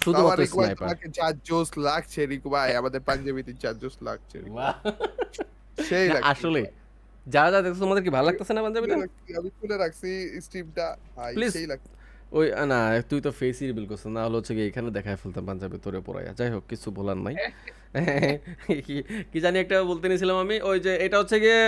শুধুমাত্র স্নাইপার যা জোস লাগছে রিকু ভাই? আমাদের পাঞ্জাবিতে যা জোস লাগছে সেই আসলে যা যা দেখছ তোমাদের কি ভালো লাগতেছে না পাঞ্জাবিটা আমি খুলে রাখছি স্ট্রিমটা লাগছে। ওই না তুই তো ফেসই রিভিল করছিস না হলে হচ্ছে এখানে দেখায় ফেলতাম পাঞ্জাবি তোরে পড়াইয়া যাই হোক কিছু বলার নাই। কি- জানি একটা বলতে নিয়েছিলাম আমি ওই যে এটা হচ্ছে গিয়ে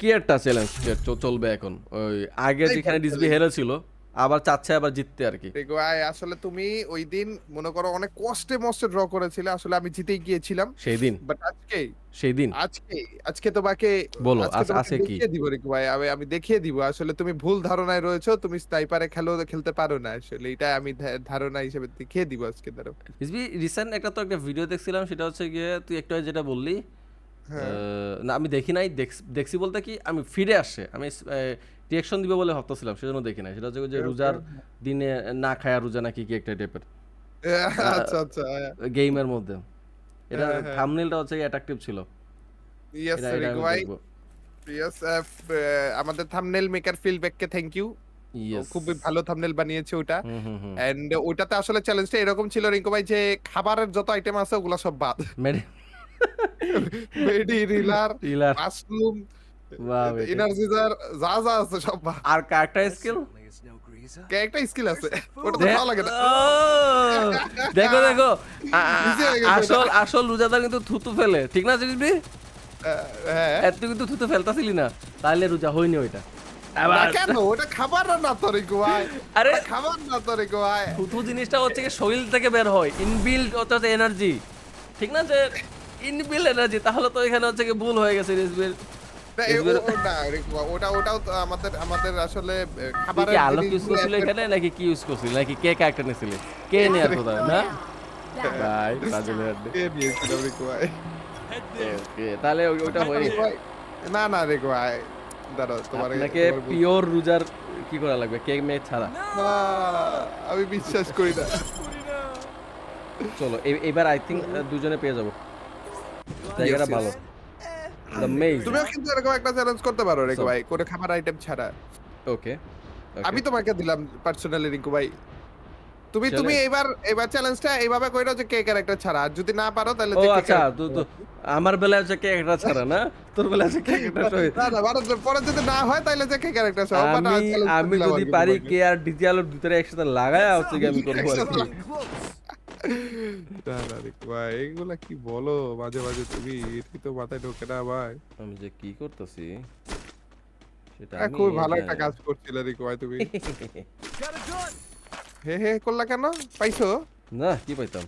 কি একটা চ্যালেঞ্জ চলবে এখন? ওই আগে যেখানে ডিসবি হেরেছিল আবার চাচ্ছে আবার জিততে আর কি। ভাই আসলে তুমি ওই দিন মনে করো অনেক কষ্টে মষ্টে ড্র করেছিলে আসলে আমি জিতেই গিয়েছিলাম। সেই দিন। বাট আজকে? সেই দিন। আজকে? আজকে তোমাকে বলো, আছে কি? দেখিয়ে দিব রিকু ভাই আমি আমি দেখিয়ে দিব। আসলে তুমি ভুল ধারণায় রয়েছো তুমি স্নাইপারে খেলো খেলতে পারো না। আসলে এটা আমি ধারণা হিসেবে দেখিয়ে দিব আজকে ধরো। ডিসবি রিসেন্ট একটা তো একটা ভিডিও দেখছিলাম সেটা হচ্ছে গিয়ে তুই একটু যেটা বললি হ্যাঁ। না আমি দেখি নাই দেখ- দেখছি বলতে কি আমি ফিরে আসছে আমি রিয়াকশন দিবে বলে ভাবতেছিলাম সেজন্য দেখি নাই। সেটা হচ্ছে যে রোজার দিনে না খায়া রোজা নাকি কি একটা টাইপের আচ্ছা আচ্ছা গেমের মধ্যে। এটা হ্যাঁ, হ্যাঁ। থাম্বনেলটা হচ্ছে অ্যাট্রাকটিভ ছিল। ইয়েস এটা এটা রিকু আমি ভাই দেখব। ইয়েস আমাদের থাম্বনেল মেকার ফিলব্যাককে থ্যাংক ইউ খুবই ভালো থাম্বনেল বানিয়েছে ওটা এন্ড ওইটাতে আসলে চ্যালেঞ্জটা এরকম ছিল রিঙ্কু ভাই যে খাবারের যত আইটেম আছে ওগুলা সব বাদ। মেডি মেডি রিলার মাশরুম বেটা। যা যা আছে সব আর কারেক্টার স্কিল একটা স্কিল আছে? ওটা তো ভালো লাগে না। দেখো দেখো। আসল আসল রোজাদার কিন্তু থুতু ফেলে। ঠিক না জিনিসবি হ্যাঁ। এত কিন্তু থুতু ফেলতাছিলি না। তাহলে রোজা হয়নি ওইটা। জিনিসটা হচ্ছে কি শরীর থেকে বের হয়। ইনবিল্ড হচ্ছে এনার্জি ঠিক না যে ইনবিল্ড এনার্জি তাহলে তো এখানে হচ্ছে কি ভুল হয়ে গেছে ওটা ওটাও আমাদের আমাদের আসলে খাবারের কি আলোক ইউজ করছিল একটা- এখানে নাকি কি ইউজ করছিল? নাকি কে ক্যারেক্টার নিছিল? কে নেয়ার কথা না ভাই কে ভাই তাহলে হয়ে না না রিঙ্কু ভাই দাঁড়াও তোমার আপনাকে পিওর রোজার কি করা লাগবে? কেক মেয়ে ছাড়া? আমি বিশ্বাস করি না। চলো এবার আই থিঙ্ক দুজনে পেয়ে যাব। জায়গাটা ভালো। তুমিও কিন্তু এরকম একটা চ্যালেঞ্জ করতে পারো রিঙ্কু ভাই। কোনো খাবার আইটেম ছাড়া। ওকে আমি তোমাকে দিলাম পার্সোনালি রিঙ্কু ভাই। তুমি তুমি? এবার এবার চ্যালেঞ্জটা এইভাবে কইরো যে কে ক্যারেক্টার ছাড়া। আর যদি না পারো তাহলে ও আচ্ছা আমার বেলায় হচ্ছে একটা ছাড়া না? তোর বেলায় হচ্ছে সই না না পরে যদি না হয় তাহলে যে কে ক্যারেক্টার সব আমি আমি যদি পারি কে আর ডিজিটালের ভিতরে একসাথে লাগায় হচ্ছে কি আমি করব আর কি। না না রিঙ্কু ভাই এগুলা কি বলো? মাঝে মাঝে তুমি এটি তো মাথায় ঢোকে না ভাই। আমি যে কি করতেছি? সেটা হ্যাঁ, আমি খুব ভালো একটা কাজ করছিলে ভাই তুমি। হে হে করলা কেন? পাইছো? না কি পাইতাম।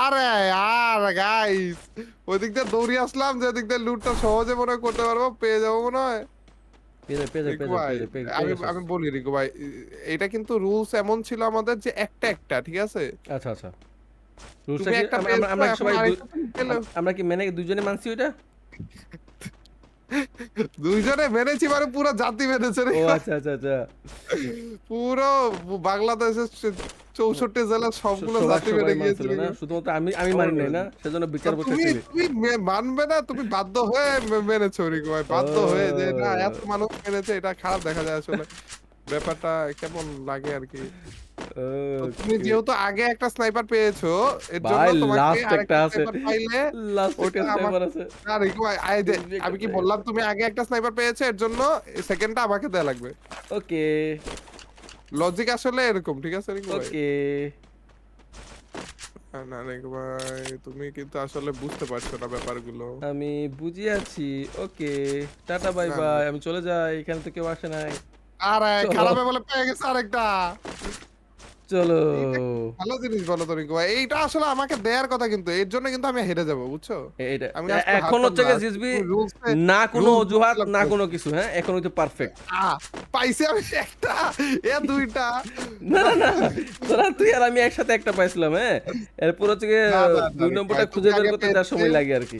আরে আর গাইস ওই দিক দিয়ে দৌড়ে আসলাম যে দিক দিয়ে লুটটা সহজে মনে হয় করতে পারব পেয়ে যাব মনে হয়। আমি আমি বলি রিকু ভাই এটা কিন্তু রুলস এমন ছিল আমাদের যে একটা একটা ঠিক আছে? আচ্ছা আচ্ছা। রুলসটা আমরা- সবাই। আমরা কি মেনে দুজনে মানছি ওইটা? দুইজনে মেনেছি মানে পুরো জাতি মেনেছে রে। ও আচ্ছা আচ্ছা আচ্ছা। পুরো বাংলাদেশের চৌষট্টি জেলা সবগুলো জাতি মেনে গিয়েছিল না? শুধুমাত্র আমি আমি মানি নাই না? সেজন্য বিচার তুমি বসেছিলি তুমি মে- মানবে না? তুমি বাধ্য হয়ে মে- মেনেছো রে ভাই। বাধ্য হয়ে যে না এত মানুষ মেনেছে এটা খারাপ দেখা যায় আসলে। ব্যাপারটা কেমন লাগে আর কি তুমি যেহেতু আগে একটা স্নাইপার পেয়েছ এর জন্য তোমাকে একটা আছে। পাইলে লাস্ট আমার- আমার আছে। যে- আমি কি বললাম তুমি আগে একটা স্নাইপার পেয়েছ এর জন্য সেকেন্ডটা আমাকে দেয়া লাগবে। ওকে। লজিক আসলে এরকম ঠিক আছে রিকু ভাই? ওকে। না, না ভাই তুমি কিন্তু আসলে বুঝতে পারছ না ব্যাপারগুলো। আমি বুঝি আছি ওকে। টাটা বাই বাই আমি চলে যাই এখানে তো কেউ আসে নাই। আরে। খারাপ বলে পেয়ে গেছে আরেকটা। চলো। ভালো জিনিস বলো তো রিকু এইটা আসলে আমাকে দেয়ার কথা কিন্তু এর জন্য কিন্তু আমি হেরে যাব বুঝছ? এখন হচ্ছে আজকে জিসবি তুমি না কোনো অজুহাত না কোনো কিছু হ্যাঁ? এখন হইতে পারফেক্ট পাইছি আমি একটা এ দুইটা। না না না তোরা তুই আর আমি একসাথে একটা পাইছিলাম হ্যাঁ? এরপর হচ্ছে দুই নম্বরটা খুঁজে তুমি বের করতে যা সময় লাগে আর কি।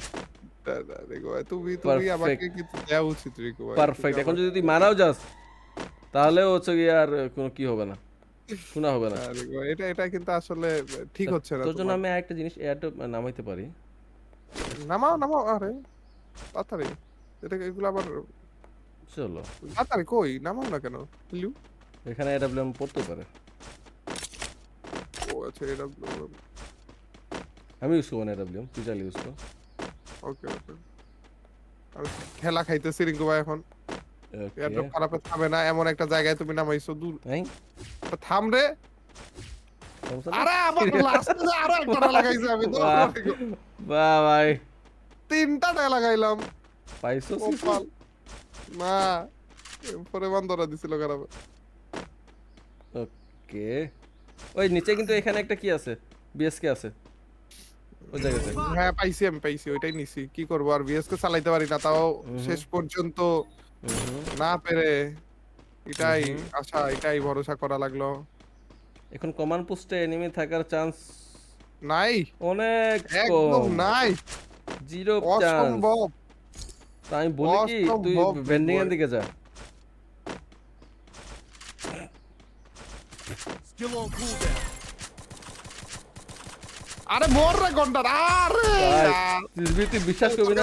তুমি তুমি আমাকে. কিন্তু দেওয়া উচিত রিকু পারফেক্ট এখন যদি তুই মারাও যাস তাহলে হচ্ছে কি আর কোনো কি হবে না। শোনা হবে না। এটা এটা কিন্তু আসলে ঠিক হচ্ছে না তোর জন্য আমি আরেকটা জিনিস এয়ারটা নামাইতে পারি। নামাও নামাও আরে তাড়াতাড়ি। এটা এগুলো আবার চলো। তাড়াতাড়ি কই? নামাও না কেন? লিউ। এখানে এটা পড়তে পারে। এডব্লিউ আমি ইউজ করব না ডাব্লিউ তুই চালিয়ে ইউজ কর। ওকে ওকে। খেলা খাইতেছি রিঙ্কু ভাই এখন। এয়ারড্রপ খারাপে থামে না এমন একটা জায়গায় তুমি নামাইছো দূর। নাই থাম রে। আরে আমার লাস্টে আরও একটা লাগাইছে আমি তো বাহ। ভাই তিনটা লাগাইলাম। পাইছো না পরে বন্ধরা দিছিল খারাপ। ওকে। ওই নিচে কিন্তু এখানে একটা কি আছে? বিএসকে আছে। ওই জায়গাতে। হ্যাঁ পাইছি আমি পাইছি ওইটাই নিছি। কি করব আর ভিএস কে চালাইতে পারি না তাও শেষ পর্যন্ত। না পেরে এটাই হুম। আশা এটাই ভরসা করা লাগল। এখন কমান্ড পোস্টে এনিমি থাকার চান্স নাই। অনেক একদম নাই। জিরো চান্স অসম্ভব আমি বলি কি তুই ভেন্ডিং এর দিকে যা. আরে মর রে গন্ডার আরে তুই তুই বিশ্বাস করবি না।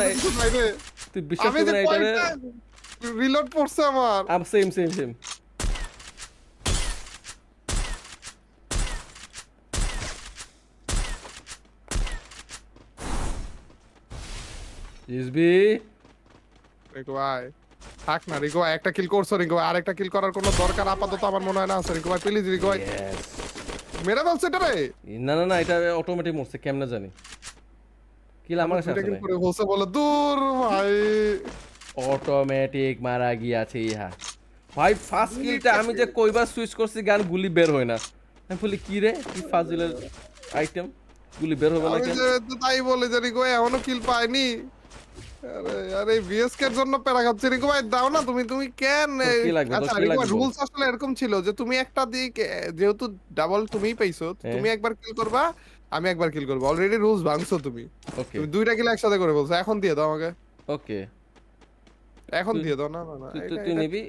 তুই বিশ্বাস করবি না এটা রিলোড পড়ছে আমার। আম সেম সেম সেম ইসবি রিকো ভাই থাক না রিকোয়াই একটা কিল করছ রিকো ভাই আরেকটা কিল করার কোনো দরকার আপাতত আমার মনে হয় না আছে রিকো ভাই প্লিজ রিকো ভাই। মেরে ফেলছে এটা রে? না না না এটা অটোমেটিক মরছে কেমনে জানি। কিল আমার সাথে করে বলছে বলে দূর ভাই। অটোমেটিক মারা গিয়াছে ইহা। ভাই ফার্স্ট কিলটা আমি যে কইবার সুইচ করছি গান গুলি বের হয় না। আমি বলি কি রে? কি ফাজিলের আইটেম গুলি বের হবে না কেন? তাই বলে যে রিকো এখনও কিল পাইনি। আরে আরে বিএসকে এর জন্য প্যারা খাচ্ছে। রিকো ভাই দাও না তুমি তুমি কেন? কি লাগবে? আচ্ছা রিকো রুলস আসলে এরকম ছিল যে তুমি একটা দিক যেহেতু ডাবল তুমিই পাইছো। তুমি একবার কিল করবা আমি একবার কিল করব। অলরেডি রুলস ভাঙছো তুমি। তুমি দুইটা কিল একসাথে করে বলছো এখন দিয়ে দাও আমাকে। ওকে এখন দিয়ে দাও না না তুই- নিবি?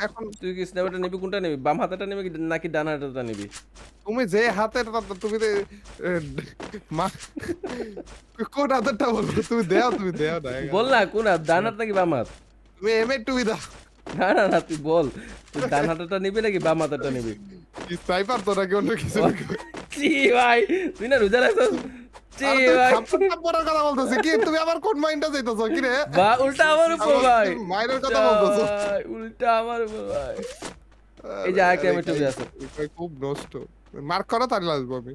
এখন তুই কি স্ন্যাপটা নিবি? কোনটা নিবি? বাম হাতেটা নিবি নাকি ডান হাতেটা নিবি? তুমি যে হাতের তুমি মা কোন হাতটা বলব? তুমি দেও তুমি দেও না বল না কোন হাত? ডান হাত নাকি বাম হাত? তুমি এমএ টুই দাও। না না না তুই বল। তুই ডান হাতটা নিবি নাকি বাম হাতটা নিবি? কি স্নাইপার তো নাকি অন্য কিছু জি ভাই তুই না রোজা রাখছিস? জি ভাই। থাপ্পড় থাপ্পড়ের কথা বলতেছি কি? তুমি আবার কোন মাইন্ডটা যাইতেছো? কি রে? বা উল্টা আমার উপর ভাই। মায়ের কথা বলতেছো? উল্টা আমার উপর ভাই। এই যে আরেকটা আরে, এমএ টুবি আছে। খুব নষ্ট। মার্ক করো তাহলে আসব আমি।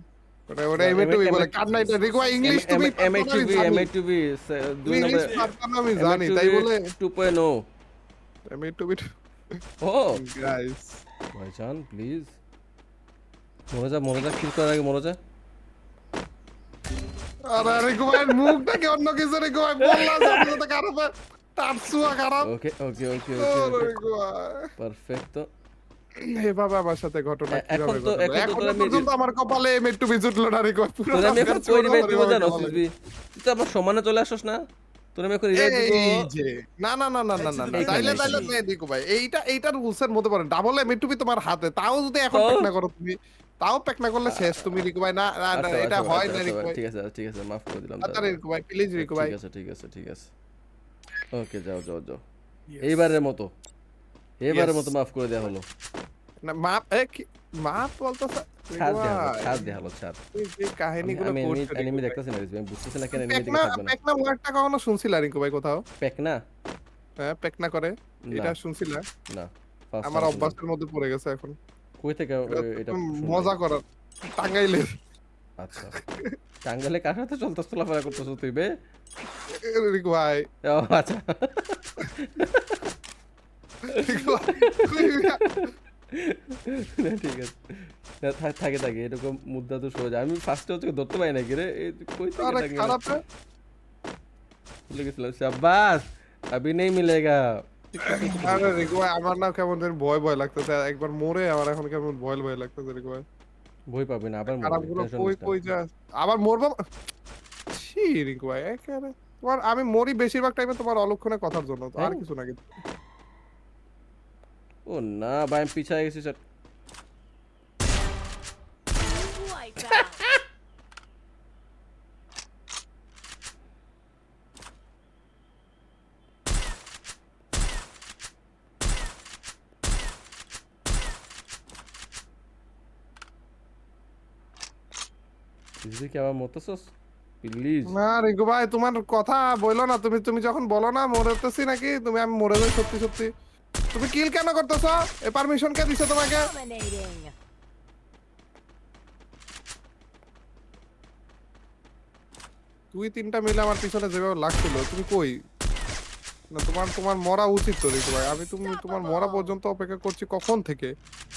ওটা ওটা এমএ টুবি MA বলে কার না এটা রিকোয়া ইংলিশ তুমি এম এ টুবি এ টুবি দুই নম্বর আমি জানি তাই বলে টু পয়েন্ট ও। এমএ টুবি ও। গাইস ভাইজান প্লিজ মরে যা মরে যা কিল করার আগে মরে যা আরে রিকোয়া মুখটা কি অন্য কিছু রিকোয়া বললাম যে তো খারাপ তার সুয়া খারাপ। ওকে ওকে ওকে ওকে পারফেক্ট তো এভাবে আমার সাথে ঘটনা এখন তো- এখন তো পর্যন্ত আমার কপালে বিজুটলো না পুরো আমি এখন কই রিভাইভ ছোট দিব বড় জানো সিসবি তুই তো আমার সমানে চলে আসছ না? তোর আমি এখন রিভাইভ দিব না না না না না না তাইলে তাইলে। নে দিকো ভাই এইটা এইটার রুলস এর মধ্যে পড়ে। ডাবল এম টুবি তোমার হাতে তাও যদি এখন? না করো তুমি। তাও প্যাক না করলে শেষ তুমি রিকো ভাই না না, না, আচ্ছা, এটা আচ্ছা, হয় আচ্ছা, না ভাই ঠিক আছে ঠিক আছে মাফ করে দিলাম আচ্ছা। ভাই প্লিজ রিকো ভাই ঠিক আছে ঠিক আছে ঠিক আছে। ওকে যাও যাও যাও। এইবারের মতো। এইবারের মতো মাফ করে দেওয়া হলো। না মাপ এ কি মাপ বলতেছ ছাড় দেওয়া হলো ছাড় দেওয়া হলো ছাড়। এই কাহিনীগুলো আমি এনিমি রিকো। দেখতেছি না আমি বুঝতেছি না কেন এনিমি দিকে থাকবে না। পেকনা ওয়ার্ডটা কখনো শুনছিলা রিকো ভাই কোথাও? প্যাক না? হ্যাঁ পেকনা করে। এটা শুনছিলা? না আমার অভ্যাসের মধ্যে পড়ে গেছে এখন। কই থেকে ও- এটা উম, শুনলে? মজা করার টাঙ্গাইলের আচ্ছা টাঙ্গালে কার সাথে চলতেছ চলাফেরা করতেছ তুই বে রিকো ভাই ও আচ্ছা রিকো ভাই না, ঠিক আছে না, থাক- থাকে থাকে এরকম মুদ্রা তো সোজা আমি ফার্স্টে হচ্ছে ধরতে পারি নাকি রে এই তুই কই থেকে আরে থাকে খারাপ রে। ভুলে গেছিলাম শাবাস अभी नहीं मिलेगा আরে আমার নাম কেমন যেন ভয় ভয় লাগতেছে। একবার মরে আমার এখন কেমন ভয় ভয় লাগতেছে ভয় পাবে না আবারগুলো কই কই যা আবার মরবো? ছি একেবারে। তোমার আমি মরি বেশিরভাগ টাইমে তোমার অলক্ষণে কথার জন্য আর হ্যাঁ। কিছু না কিন্তু। ও না ভাই আমি পিছায় গেছি স্যার। রিজবি কি আমার মরতেছস? প্লিজ না রিঙ্কু ভাই তোমার কথা বলল না। তুমি তুমি যখন বলো না মরেতেছি নাকি? তুমি আমি মরে যাই সত্যি সত্যি। তুমি কিল কেন করতেছো? এ পারমিশন কে দিছে তোমাকে. দুই তিনটা মিলে আমার পিছনে যেভাবে লাগছিল তুমি কই? না তোমার তোমার মরা উচিত তো রিঙ্কু ভাই। আমি তুমি তোমার মরা পর্যন্ত অপেক্ষা করছি কখন থেকে?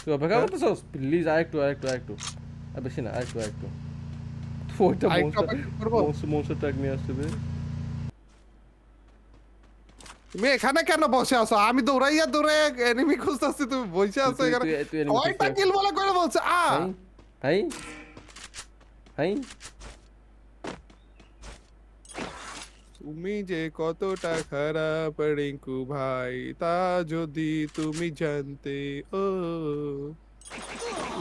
তুই অপেক্ষা করতেছস? প্লিজ আরেকটু আরেকটু আরেকটু। আর বেশি না আরেকটু আরেকটু। ওইটা মনস্টার ট্যাগ নিয়ে আসছে বে তুমি এখানে কেন বসে আছো? আমি দৌড়াইয়া দৌড়ে এনিমি খুঁজতেছি তুমি বসে আছো এখানে। কয়টা কিল বলে করে বলছে? আ! হাই হাই তুমি যে কতটা খারাপ রিঙ্কু ভাই তা যদি তুমি জানতে ও।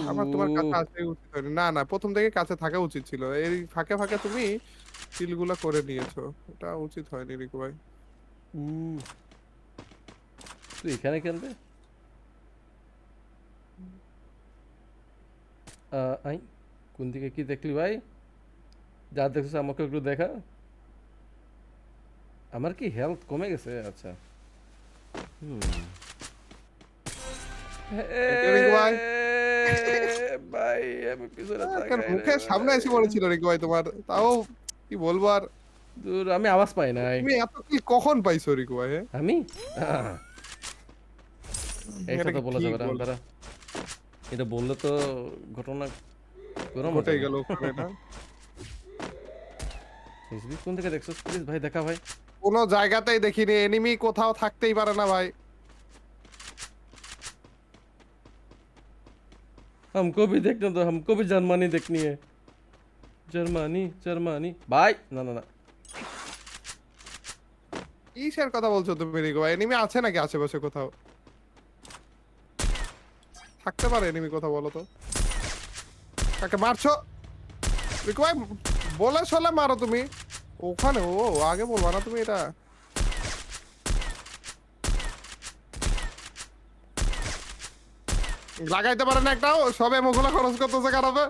আমার তোমার কাছে উচিত হয়নি। না না প্রথম থেকে কাছে থাকা উচিত ছিল। এই ফাঁকে ফাঁকে তুমি কিলগুলা করে নিয়েছো। এটা উচিত হয়নি রিঙ্কু ভাই। তুই এখানে কেন রে আহ, আই কোন দিকে কি দেখলি ভাই? যা দেখছিস আমাকে একটু দেখা। আমার কি হেলথ কমে গেছে? আচ্ছা। হুম। ভাই। ভাই আমি পিছনে কেন তাকাই রে সামনে এসে। পড়েছিল রিঙ্কু ভাই তোমার? তাও কি বলব আর? দূর, আমি আওয়াজ পাই নাই। তুমি এত কি কখন পাইছো ভাই হ্যাঁ? আমি? এটা তো বলা যাবে না এটা বললে তো ঘটনা গরম ঘটে গেল না। কোন থেকে দেখছ? প্লিজ ভাই দেখা ভাই। কোনো জায়গাতেই দেখিনি এনিমি কোথাও থাকতেই পারে না ভাই। हमको भी देखने दो हमको भी जर्मनी देखनी है जर्मनी जर्मनी भाई না না না কিসের কথা বলছো তুমি রিঙ্কু ভাই এনিমি আছে নাকি আশেপাশে কোথাও থাকতে পারে এনিমি কথা বলো তো কাকে মারছো রিঙ্কু ভাই বলে সলে মারো তুমি ওখানে ও আগে বলবা না তুমি এটা লাগাইতে পারে না একটাও সবে মুখগুলো খরচ করতেছে খারাপে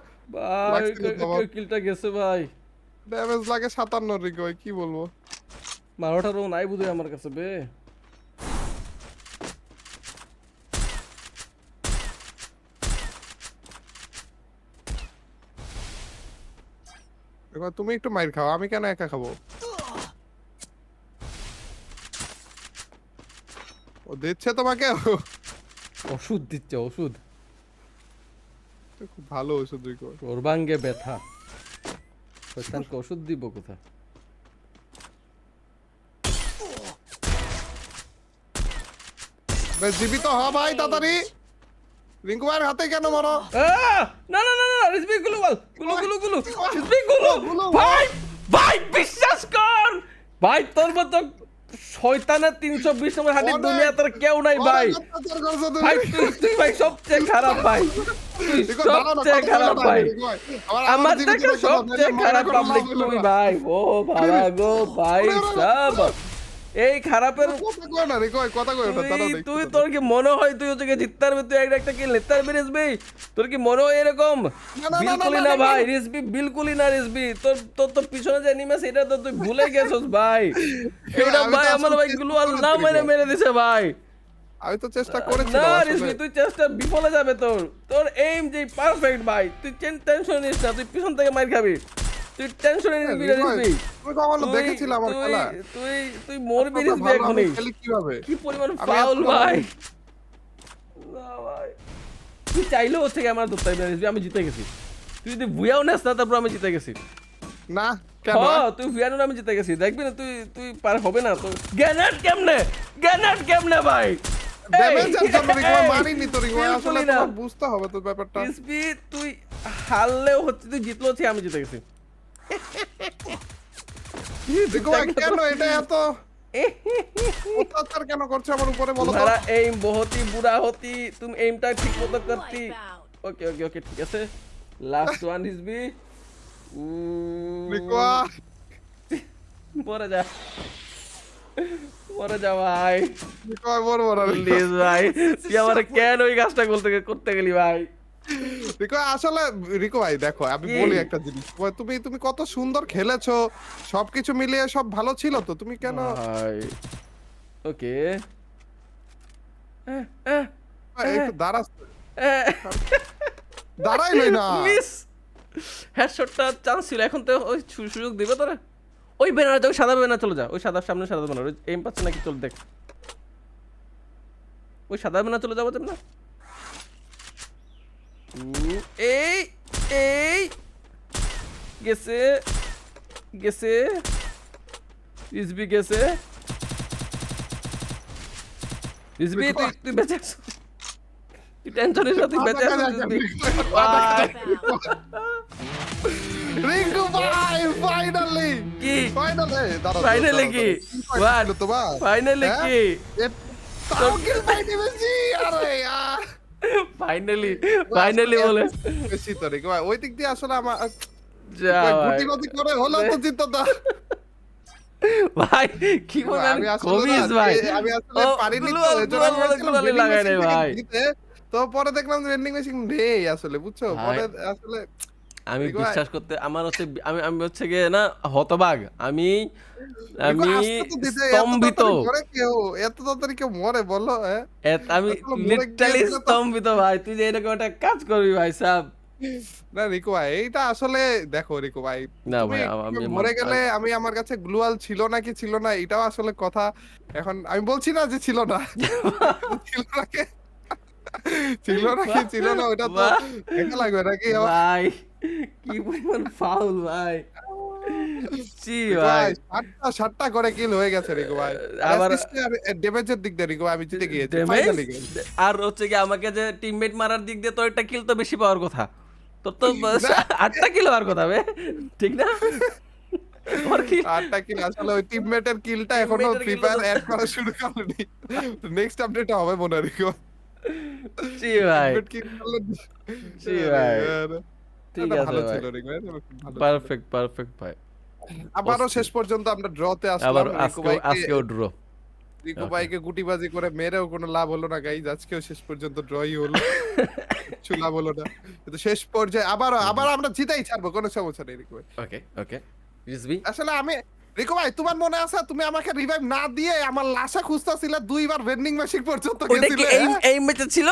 ভাই। কিলটা গেছে ভাই? ড্যামেজ লাগে সাতান্ন রিঙ্কু ভাই কি বলব? মারোটারও নাই বুঝে আমার কাছে বে। এবার তুমি একটু মাইর খাও আমি কেন একা খাব? ও দিচ্ছে তোমাকে? ওষুধ দিচ্ছে ওষুধ। খুব ভালো ওষুধ সর্বাঙ্গে ব্যথা। শয়তানকে ওষুধ দিব কোথা বেশ জীবিত হ ভাই তাড়াতাড়ি। রিঙ্কু ভাইয়ের হাতে কেন মারো! না না না না গুলো বলগুলো গুলো গুলো। রিজবি গুলো। গুলো, ভাই ভাই বিশ্বাস কর। ভাই তোর মতো শয়তানের তিনশো বিশ নম্বর হাতির অনেক- দুনিয়া তোর কেউ নাই ভাই। ভাই তুই ভাই সবচেয়ে খারাপ ভাই। সবচেয়ে খারাপ ভাই। আমার- থেকে সবচেয়ে খারাপ পাবলিক তুই ভাই। ও ভাড়া গো ভাই সব এই খারাপের তুই। তোর কি মনে হয় তুই হচ্ছে কি জিততে পারবি তুই একটা একটা কি লেতার বেরিসবি তোর কি মনে হয় এরকম? বিলকুলই না, ভাই রিসবি বিলকুলই না রিসবি তোর তোর তো পিছনে যে অ্যানিমেস এটা তো তুই ভুলে গেছস ভাই। এটা আমি তো ভাই আমার ভাই গুলো না মেরে মেরে দিছে ভাই। আমি তো চেষ্টা করেছি না রিসবি তুই চেষ্টা বিফলে যাবে তোর। তোর এইম যে পারফেক্ট ভাই তুই টেনশন নিস না তুই পিছন থেকে মার খাবি। তুই টেনশন রিসবি কখনো দেখেছিলে আমার খেলা তুই তুই মরবি রিসবি এখনই খেলি কীভাবে? কি পরিমাণ ফাউল ভাই। তুই চাইলেও হচ্ছে কি আমার ধরতে পারবি না, আমি জিতে গেছি। তুই যদি ভুয়াও নেস না তারপর আমি জিতে গেছি। না কেন? তুই ভুয়ানো আমি জিতে গেছি। দেখবি না তুই তুই পার হবে না তো। গ্যানাট কেমনে? গ্যানাট কেমনে ভাই। বুঝতে হবে তো ব্যাপারটা। রিজভি, তুই হারলেও হচ্ছে তুই জিতলেও আমি জিতে গেছি। কেন লাস্ট ওয়ান ইজ বি যা। ভাই। কেন ওই কাজটা করতে করতে গেলি ভাই? রিকো আসলে রিকো ভাই দেখো আমি বলি একটা জিনিস। তুমি তুমি কত সুন্দর খেলেছো সবকিছু মিলিয়ে সব ভালো ছিল তো তুমি কেন ওকে। একটু দাঁড়াস। না। মিস হেডশটটা চান্স ছিল এখন তো ওই সুযোগ দিবে তোরা। ওই ব্যানার যাও সাদা ব্যানার চলে যা ওই সাদা সামনে সাদা ব্যানার ওই এম পাচ্ছে নাকি চল দেখ। ওই সাদা ব্যানার চলে যাব না? উম, এই এই গেছে গেছে ইসবি গেছে ইসবি তুই তুই বেঁচে আছো তুই টেনশনের সাথে বেঁচে আছো ইসবি। ভাই, রিঙ্কু ভাই ফাইনালি কি ফাইনালি দাঁড়াও Finally কি? What? তোমার ফাইনালি হ্যাঁ? কি এ- তাও কিল পাইনি বেশি আরে ইয়ার ফাইনালি ফাইনালি বলে। বেশি তো ওই দিক দিয়ে আসলে আমার গুটিবাজি করে হলো তো ভাই কি বলে কমিস ভাই। আমি আসলে পারিনি তো, এজন্য আমি বলে লাগাই নাই ভাই। তো পরে দেখলাম যে ভেন্ডিং মেশিন নেই আসলে বুঝছ? পরে আসলে আমি বিশ্বাস করতে আমার হচ্ছে আমি আমি হচ্ছে গিয়ে না হতবাগ আমি আমি স্তম্ভিত। এত তাড়াতাড়ি কেউ মরে বলো আমি লিটারালি স্তম্ভিত ভাই। তুই যে এরকম একটা কাজ করবি ভাই সাহেব না রিকো ভাই এইটা আসলে দেখো রিকো ভাই না ভাই আমি মরে গেলে আমি আমার কাছে গ্লুয়াল ছিল নাকি ছিল না এটাও আসলে কথা। এখন আমি বলছি না যে ছিল না। ছিল নাকি ছিল নাকি ছিল না ওটা তো। দেখা লাগবে নাকি? ভাই। কি পরিমাণ ফাউল ভাই? জি ভাই। সাতটা সাতটা করে কিল হয়ে গেছে রিকো ভাই। আবার- ড্যামেজের দিক দিয়ে রিকো আমি জিতে গিয়েছি আর হচ্ছে কি আমাকে যে টিমমেট মারার দিক দিয়ে তো একটা কিল তো বেশি পাওয়ার কথা। তোর তো আটটা কিল হওয়ার কথা বে। ঠিক না? ওর আটটা কিল আসলে ওই টিমমেটের কিলটা এখনও Teammate এর ফ্রি ফায়ার অ্যাড করা শুরু করেনি। নেক্সট আপডেট হবে মনে রিকো জি ভাই। টিমমেট কিল করলে জি ভাই। ঠিক আছে ভালো ছিল। পারফেক্ট পারফেক্ট ভাই। আবারও শেষ পর্যন্ত আমরা ড্রতে আসলাম রিকো আজকে আজকেও ড্র রিকু ভাইকে গুটিবাজি করে মেরেও কোনো লাভ হলো না গাইজ আজকেও শেষ পর্যন্ত ড্রই হলো। কিছু লাভ হলো না। কিন্তু শেষ পর্যায়ে আবারও আবার আমরা জিতাই ছাড়বো কোনো সমস্যা নেই রিকু ভাই। ওকে ওকে আসলে আমি রিকো ভাই তোমার মনে আছে তুমি আমাকে রিভাইভ না দিয়ে আমার লাশা খুঁজতেছিলে দুইবার ভেন্ডিং মেশিন পর্যন্ত ওটা কি এই? এই ম্যাচে ছিল?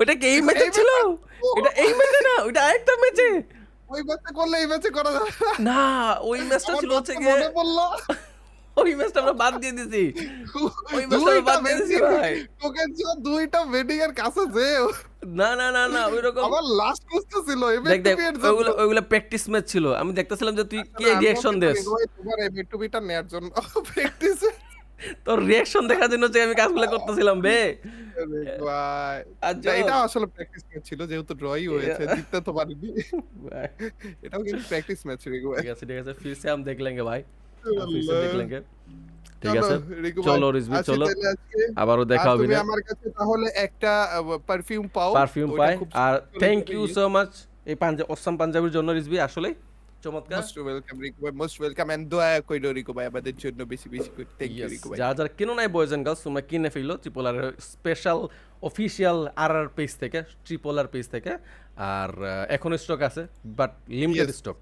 ওটা কি এই ম্যাচে ছিল? এটা এই ম্যাচে না? ওটা আরেকটা ম্যাচে ওই ম্যাচে করলে এই ম্যাচে করা যাবে না। ওই ম্যাচটা ছিল হচ্ছে গিয়ে মনে পড়ল। ওই ম্যাচটা আমরা বাদ দিয়ে দিছি। ওই ম্যাচটা দুইটা বাদ দিয়ে দিছি ভাই। তোকে দুইটা ভেন্ডিং এর কাছে যে না না না না ওই রকম আমার লাস্ট খুঁজতেছিল দেখ দেখ ওইগুলো ওইগুলো প্র্যাকটিস ম্যাচ ছিল আমি দেখতেছিলাম যে তুই কি রিঅ্যাকশন দেস তোমার এমএ টু বিটা নেয়ার জন্য প্র্যাকটিস তোর রিঅ্যাকশন দেখার জন্য যে আমি কাজগুলো করতেছিলাম বে ভাই আর না, এটা আসলে প্র্যাকটিস ম্যাচ ছিল যেহেতু ড্রই হয়েছে জিততে তো পারিনি ভাই, এটাও কিন্তু প্র্যাকটিস ম্যাচ রিকো ভাই ঠিক আছে ঠিক আছে फिर से हम देख लेंगे भाई फिर से देख लेंगे ঠিক আছে? চলো রিজবি চলো। আবারও দেখা আর হবে আমার কাছে তাহলে একটা পারফিউম পাও। পারফিউম পাই। আর থ্যাংক ইউ সো মাচ এই পাঞ্জাব অসম পাঞ্জাবির জন্য রিজবি আসলে চমৎকার। মোস্ট ওয়েলকাম রিকো ভাই মোস্ট ওয়েলকাম এন্ড দোয়া কইরো রিকো ভাই আমাদের জন্য বেশি বেশি করে। থ্যাংক ইউ রিকো ভাই। যারা যারা কিনো নাই বয়েজ এন্ড গার্লস তোমরা কিনে ফেলো ট্রিপোলার স্পেশাল অফিসিয়াল আর আর পেজ থেকে ট্রিপোলার পেজ থেকে। আর এখনও স্টক আছে বাট লিমিটেড স্টক